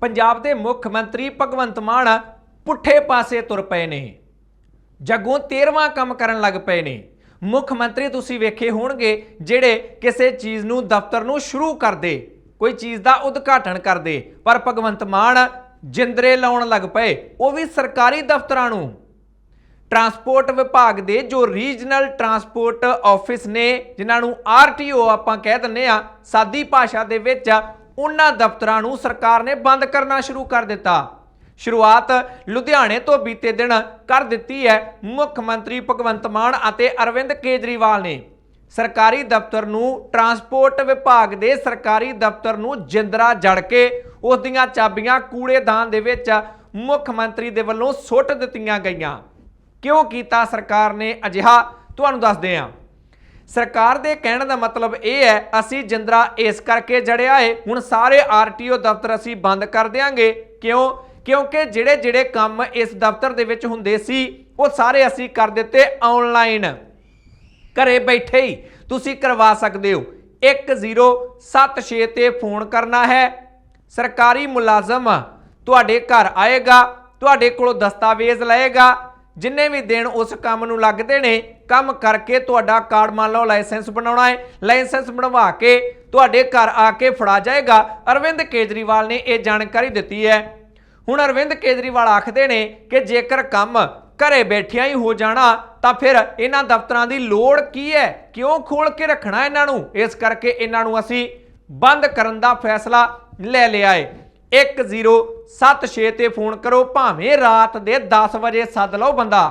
ਪੰਜਾਬ ਦੇ ਮੁੱਖ ਮੰਤਰੀ ਭਗਵੰਤ ਮਾਨ ਪੁੱਠੇ ਪਾਸੇ ਤੁਰ ਪਏ ਨੇ। ਜੱਗੋਂ 13ਵਾਂ ਕੰਮ ਕਰਨ ਲੱਗ ਪਏ ਨੇ। ਮੁੱਖ ਮੰਤਰੀ ਤੁਸੀਂ ਵੇਖੇ ਹੋਣਗੇ ਜਿਹੜੇ ਕਿਸੇ ਚੀਜ਼ ਨੂੰ ਦਫ਼ਤਰ ਨੂੰ ਸ਼ੁਰੂ ਕਰਦੇ, ਕੋਈ ਚੀਜ਼ ਦਾ ਉਦਘਾਟਨ ਕਰਦੇ, ਪਰ ਭਗਵੰਤ ਮਾਨ ਜਿੰਦਰੇ ਲਾਉਣ ਲੱਗ ਪਏ, ਉਹ ਵੀ ਸਰਕਾਰੀ ਦਫ਼ਤਰਾਂ ਨੂੰ। ਟਰਾਂਸਪੋਰਟ ਵਿਭਾਗ ਦੇ ਜੋ ਰੀਜਨਲ ਟਰਾਂਸਪੋਰਟ ਆਫਿਸ ਨੇ, ਜਿਨ੍ਹਾਂ ਨੂੰ ਆਰਟੀਓ ਆਪਾਂ ਕਹਿ ਦਿੰਨੇ ਆ ਸਾਦੀ ਭਾਸ਼ਾ ਦੇ ਵਿੱਚ ਉਹਨਾਂ ਦਫ਼ਤਰਾਂ ਨੂੰ ਸਰਕਾਰ ਨੇ ਬੰਦ ਕਰਨਾ ਸ਼ੁਰੂ ਕਰ ਦਿੱਤਾ। ਸ਼ੁਰੂਆਤ ਲੁਧਿਆਣੇ ਤੋਂ ਬੀਤੇ ਦਿਨ ਕਰ ਦਿੱਤੀ ਹੈ ਮੁੱਖ ਮੰਤਰੀ ਭਗਵੰਤ ਮਾਨ ਅਤੇ ਅਰਵਿੰਦ ਕੇਜਰੀਵਾਲ ਨੇ। ਸਰਕਾਰੀ ਦਫ਼ਤਰ ਨੂੰ ਟਰਾਂਸਪੋਰਟ ਵਿਭਾਗ ਦੇ ਸਰਕਾਰੀ ਦਫ਼ਤਰ ਨੂੰ ਜਿੰਦਰਾ ਜੜ ਕੇ ਉਸ ਦੀਆਂ ਚਾਬੀਆਂ ਕੂੜੇਦਾਨ ਦੇ ਵਿੱਚ ਮੁੱਖ ਮੰਤਰੀ ਦੇ ਵੱਲੋਂ ਸੁੱਟ ਦਿੱਤੀਆਂ ਗਈਆਂ। ਕਿਉਂ ਕੀਤਾ ਸਰਕਾਰ ਨੇ ਅਜਿਹਾ? ਤੁਹਾਨੂੰ ਦੱਸਦੇ ਹਾਂ। ਸਰਕਾਰ ਦੇ ਕਹਿਣ ਦਾ ਮਤਲਬ ਇਹ ਹੈ, ਅਸੀਂ ਜਿੰਦਰਾ ਇਸ ਕਰਕੇ ਜੜਿਆ ਏ, ਹੁਣ ਸਾਰੇ ਆਰਟੀਓ ਦਫ਼ਤਰ ਅਸੀਂ ਬੰਦ ਕਰ ਦਿਆਂਗੇ। ਕਿਉਂ? ਕਿਉਂਕਿ ਜਿਹੜੇ ਜਿਹੜੇ ਕੰਮ ਇਸ ਦਫ਼ਤਰ ਦੇ ਵਿੱਚ ਹੁੰਦੇ ਸੀ, ਉਹ ਸਾਰੇ ਅਸੀਂ ਕਰ ਦਿੱਤੇ ਆਨਲਾਈਨ ਘਰੇ ਬੈਠੇ ਹੀ ਤੁਸੀਂ ਕਰਵਾ ਸਕਦੇ ਹੋ। 1076 ਤੇ ਫੋਨ ਕਰਨਾ ਹੈ। ਸਰਕਾਰੀ ਮੁਲਾਜ਼ਮ ਤੁਹਾਡੇ ਘਰ ਆਏਗਾ, ਤੁਹਾਡੇ ਕੋਲੋਂ ਦਸਤਾਵੇਜ਼ ਲਏਗਾ ਜਿੰਨੇ ਵੀ ਦਿਨ ਉਸ ਕੰਮ ਨੂੰ ਲੱਗਦੇ ਨੇ, ਕੰਮ ਕਰਕੇ ਤੁਹਾਡਾ ਕਾਰਡ ਮੰਨ ਲਓ ਲਾਇਸੈਂਸ ਬਣਾਉਣਾ ਹੈ, ਲਾਇਸੈਂਸ ਬਣਵਾ ਕੇ ਤੁਹਾਡੇ ਘਰ ਆ ਕੇ ਫੜਾ ਜਾਏਗਾ। ਅਰਵਿੰਦ ਕੇਜਰੀਵਾਲ ਨੇ ਇਹ ਜਾਣਕਾਰੀ ਦਿੱਤੀ ਹੈ। ਹੁਣ ਅਰਵਿੰਦ ਕੇਜਰੀਵਾਲ ਆਖਦੇ ਨੇ ਕਿ ਜੇਕਰ ਕੰਮ ਘਰੇ ਬੈਠਿਆਂ ਹੀ ਹੋ ਜਾਣਾ, ਤਾਂ ਫਿਰ ਇਹਨਾਂ ਦਫ਼ਤਰਾਂ ਦੀ ਲੋੜ ਕੀ ਹੈ? ਕਿਉਂ ਖੋਲ ਕੇ ਰੱਖਣਾ ਇਹਨਾਂ ਨੂੰ? ਇਸ ਕਰਕੇ ਇਹਨਾਂ ਨੂੰ ਅਸੀਂ ਬੰਦ ਕਰਨ ਦਾ ਫੈਸਲਾ ਲੈ ਲਿਆ ਹੈ। 1076 ਤੇ ਫੋਨ ਕਰੋ, ਭਾਵੇਂ ਰਾਤ ਦੇ 10 ਵਜੇ ਸੱਦ ਲਓ ਬੰਦਾ।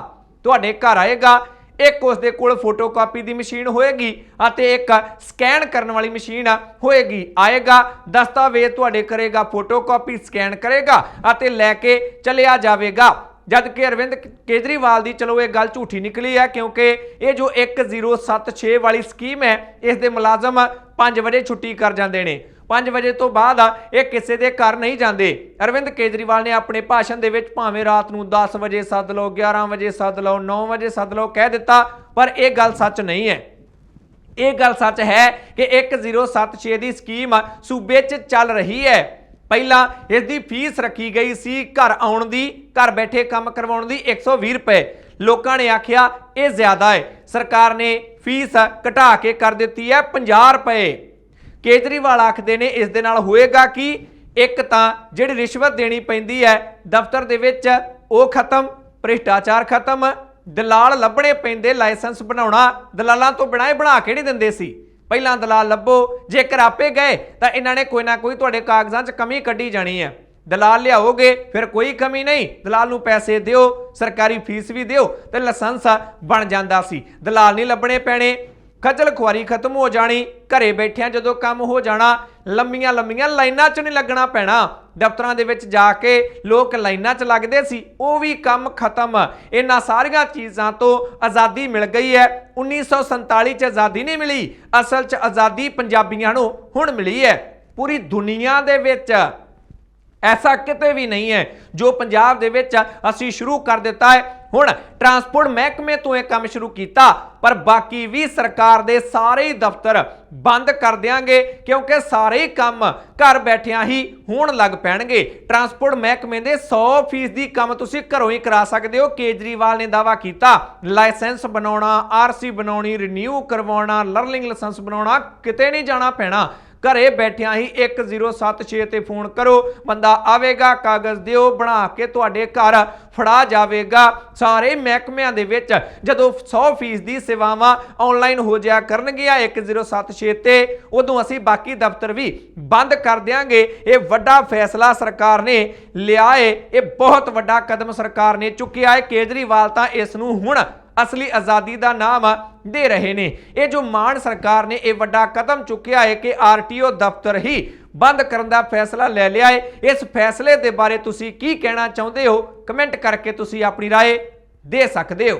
ਤੁਹਾਡੇ ਘਰ ਆਏਗਾ, ਇੱਕ ਉਸ ਦੇ ਕੋਲ ਫੋਟੋਕਾਪੀ ਦੀ ਮਸ਼ੀਨ ਹੋਏਗੀ ਅਤੇ ਇੱਕ ਸਕੈਨ ਕਰਨ ਵਾਲੀ ਮਸ਼ੀਨ ਹੋਏਗੀ। ਆਏਗਾ, ਦਸਤਾਵੇਜ਼ ਤੁਹਾਡੇ ਕਰੇਗਾ ਫੋਟੋਕਾਪੀ ਸਕੈਨ ਕਰੇਗਾ ਅਤੇ ਲੈ ਕੇ ਚਲਿਆ ਜਾਵੇਗਾ। ਜਦ ਕਿ ਅਰਵਿੰਦ ਕੇਜਰੀਵਾਲ ਦੀ, ਚਲੋ ਇਹ ਗੱਲ ਝੂਠੀ ਨਿਕਲੀ ਹੈ ਕਿਉਂਕਿ ਇਹ ਜੋ 1076 ਵਾਲੀ ਸਕੀਮ ਹੈ, ਇਸ ਦੇ ਮੁਲਾਜ਼ਮ 5 ਵਜੇ ਛੁੱਟੀ ਕਰ ਜਾਂਦੇ ਨੇ। 5 ਵਜੇ ਤੋਂ ਬਾਅਦ ਆ, ਇਹ ਕਿਸੇ ਦੇ ਘਰ ਨਹੀਂ ਜਾਂਦੇ। ਅਰਵਿੰਦ ਕੇਜਰੀਵਾਲ ਨੇ ਆਪਣੇ ਭਾਸ਼ਣ ਦੇ ਵਿੱਚ ਭਾਵੇਂ ਰਾਤ ਨੂੰ 10 ਵਜੇ ਸੱਦ ਲਓ 11 ਵਜੇ ਸੱਦ ਲਓ 9 ਵਜੇ ਸੱਦ ਲਓ ਕਹਿ ਦਿੱਤਾ, ਪਰ ਇਹ ਗੱਲ ਸੱਚ ਨਹੀਂ ਹੈ। ਇਹ ਗੱਲ ਸੱਚ ਹੈ ਕਿ 1076 ਦੀ ਸਕੀਮ ਸੂਬੇ 'ਚ ਚੱਲ ਰਹੀ ਹੈ। ਪਹਿਲਾਂ ਇਸ ਦੀ ਫੀਸ ਰੱਖੀ ਗਈ ਸੀ ਘਰ ਆਉਣ ਦੀ, ਘਰ ਬੈਠੇ ਕੰਮ ਕਰਵਾਉਣ ਦੀ 120 ਰੁਪਏ। ਲੋਕਾਂ ਨੇ ਆਖਿਆ, ਇਹ ਜ਼ਿਆਦਾ ਹੈ। ਸਰਕਾਰ ਨੇ ਫੀਸ ਘਟਾ ਕੇ ਕਰ ਦਿੱਤੀ ਹੈ 50 ਰੁਪਏ। ਕੇਜਰੀਵਾਲ ਆਖਦੇ ਨੇ, ਇਸ ਦੇ ਨਾਲ ਹੋਏਗਾ ਕਿ? ਇੱਕ ਤਾਂ ਜਿਹੜੀ ਰਿਸ਼ਵਤ ਦੇਣੀ ਪੈਂਦੀ ਹੈ, ਦਫ਼ਤਰ ਦੇ ਵਿੱਚ ਉਹ ਖਤਮ, ਭ੍ਰਿਸ਼ਟਾਚਾਰ ਖਤਮ, ਦਲਾਲ ਲੱਭਣੇ ਪੈਂਦੇ ਲਾਇਸੈਂਸ ਬਣਾਉਣਾ, ਦਲਾਲਾਂ ਤੋਂ ਬਿਨਾਂ ਇਹ ਬਣਾ ਕੇ ਨਹੀਂ ਦਿੰਦੇ ਸੀ। ਪਹਿਲਾਂ ਦਲਾਲ ਲੱਭੋ, ਜੇਕਰ ਆਪੇ ਗਏ, ਤਾਂ ਇਹਨਾਂ ਨੇ ਕੋਈ ਨਾ ਕੋਈ ਤੁਹਾਡੇ ਕਾਗਜ਼ਾਂ 'ਚ ਕਮੀ ਕੱਢੀ ਜਾਣੀ ਹੈ। ਦਲਾਲ ਲਿਆਓਗੇ, ਫਿਰ ਕੋਈ ਕਮੀ ਨਹੀਂ, ਦਲਾਲ ਨੂੰ ਪੈਸੇ ਦਿਓ, ਸਰਕਾਰੀ ਫੀਸ ਵੀ ਦਿਓ, ਤੇ ਲਾਇਸੈਂਸ ਬਣ ਜਾਂਦਾ ਸੀ। ਦਲਾਲ ਨਹੀਂ ਲੱਭਣੇ ਪੈਣੇ। ਖੱਜਲ ਖੁਆਰੀ ਖਤਮ ਹੋ ਜਾਣੀ। ਘਰੇ ਬੈਠਿਆਂ ਜਦੋਂ ਕੰਮ ਹੋ ਜਾਣਾ, ਲੰਮੀਆਂ ਲੰਮੀਆਂ ਲਾਈਨਾਂ 'ਚ ਨਹੀਂ ਲੱਗਣਾ ਪੈਣਾ। ਦਫ਼ਤਰਾਂ ਦੇ ਵਿੱਚ ਜਾ ਕੇ ਲੋਕ ਲਾਈਨਾਂ 'ਚ ਲੱਗਦੇ ਸੀ, ਉਹ ਵੀ ਕੰਮ ਖਤਮ। ਇਹਨਾਂ ਸਾਰੀਆਂ ਚੀਜ਼ਾਂ ਤੋਂ ਆਜ਼ਾਦੀ ਮਿਲ ਗਈ ਹੈ। 1947 'ਚ ਆਜ਼ਾਦੀ ਨਹੀਂ ਮਿਲੀ, ਅਸਲ 'ਚ ਆਜ਼ਾਦੀ ਪੰਜਾਬੀਆਂ ਨੂੰ ਹੁਣ ਮਿਲੀ ਹੈ। ਪੂਰੀ ਦੁਨੀਆ ਦੇ ਵਿੱਚ ਐਸਾ ਕਿਤੇ ਵੀ ਨਹੀਂ ਹੈ, ਜੋ ਪੰਜਾਬ ਦੇ ਵਿੱਚ ਅਸੀਂ ਸ਼ੁਰੂ ਕਰ ਦਿੱਤਾ ਹੈ। ਹੁਣ ਟਰਾਂਸਪੋਰਟ ਮਹਿਕਮੇ ਤੋਂ ਇਹ ਕੰਮ ਸ਼ੁਰੂ ਕੀਤਾ, ਪਰ ਬਾਕੀ ਵੀ ਸਰਕਾਰ ਦੇ ਸਾਰੇ ਦਫ਼ਤਰ ਬੰਦ ਕਰ ਦਿਆਂਗੇ, ਕਿਉਂਕਿ ਸਾਰੇ ਕੰਮ ਘਰ ਬੈਠਿਆਂ ਹੀ ਹੋਣ ਲੱਗ ਪੈਣਗੇ। ਟਰਾਂਸਪੋਰਟ ਮਹਿਕਮੇ ਦੇ 100% ਦੀ ਕੰਮ ਤੁਸੀਂ ਘਰੋਂ ਹੀ ਕਰਾ ਸਕਦੇ ਹੋ। ਕੇਜਰੀਵਾਲ ਨੇ ਦਾਵਾ ਕੀਤਾ, ਲਾਇਸੈਂਸ ਬਣਾਉਣਾ ਆਰਸੀ ਬਣਾਉਣੀ ਰੀਨਿਊ ਕਰਵਾਉਣਾ ਲਰਨਿੰਗ ਲਾਇਸੈਂਸ ਬਣਾਉਣਾ, ਕਿਤੇ ਨਹੀਂ ਜਾਣਾ ਪੈਣਾ। ਘਰੇ ਬੈਠਿਆਂ ਹੀ 1076 ਤੇ ਫੋਨ ਕਰੋ। ਬੰਦਾ ਆਵੇਗਾ, ਕਾਗਜ਼ ਦਿਓ, ਬਣਾ ਕੇ ਤੁਹਾਡੇ ਘਰ ਫੜਾ ਜਾਵੇਗਾ। ਸਾਰੇ ਮਹਿਕਮਿਆਂ ਦੇ ਵਿੱਚ ਜਦੋਂ 100% ਦੀ ਸੇਵਾਵਾਂ ਆਨਲਾਈਨ ਹੋ ਜਾਇਆ ਕਰਨਗੀਆਂ 1076 ਤੇ, ਉਦੋਂ ਅਸੀਂ ਬਾਕੀ ਦਫ਼ਤਰ ਵੀ ਬੰਦ ਕਰ ਦਿਆਂਗੇ। ਇਹ ਵੱਡਾ ਫੈਸਲਾ ਸਰਕਾਰ ਨੇ ਲਿਆ ਏ। ਇਹ ਬਹੁਤ ਵੱਡਾ ਕਦਮ ਸਰਕਾਰ ਨੇ ਚੁੱਕਿਆ ਹੈ ਕੇਜਰੀਵਾਲ ਤਾਂ ਇਸ ਨੂੰ ਹੁਣ ਅਸਲੀ ਆਜ਼ਾਦੀ ਦਾ ਨਾਮ ਦੇ ਰਹੇ ਨੇ ਇਹ ਜੋ ਮਾਨ ਸਰਕਾਰ ਨੇ ਇਹ ਵੱਡਾ ਕਦਮ ਚੁੱਕਿਆ ਹੈ ਕਿ ਆਰਟੀਓ ਦਫ਼ਤਰ ਹੀ ਬੰਦ ਕਰਨ ਦਾ ਫੈਸਲਾ ਲੈ ਲਿਆ ਹੈ ਇਸ ਫੈਸਲੇ ਦੇ ਬਾਰੇ ਤੁਸੀਂ ਕੀ ਕਹਿਣਾ ਚਾਹੁੰਦੇ ਹੋ ਕਮੈਂਟ ਕਰਕੇ ਤੁਸੀਂ ਆਪਣੀ رائے ਦੇ ਸਕਦੇ ਹੋ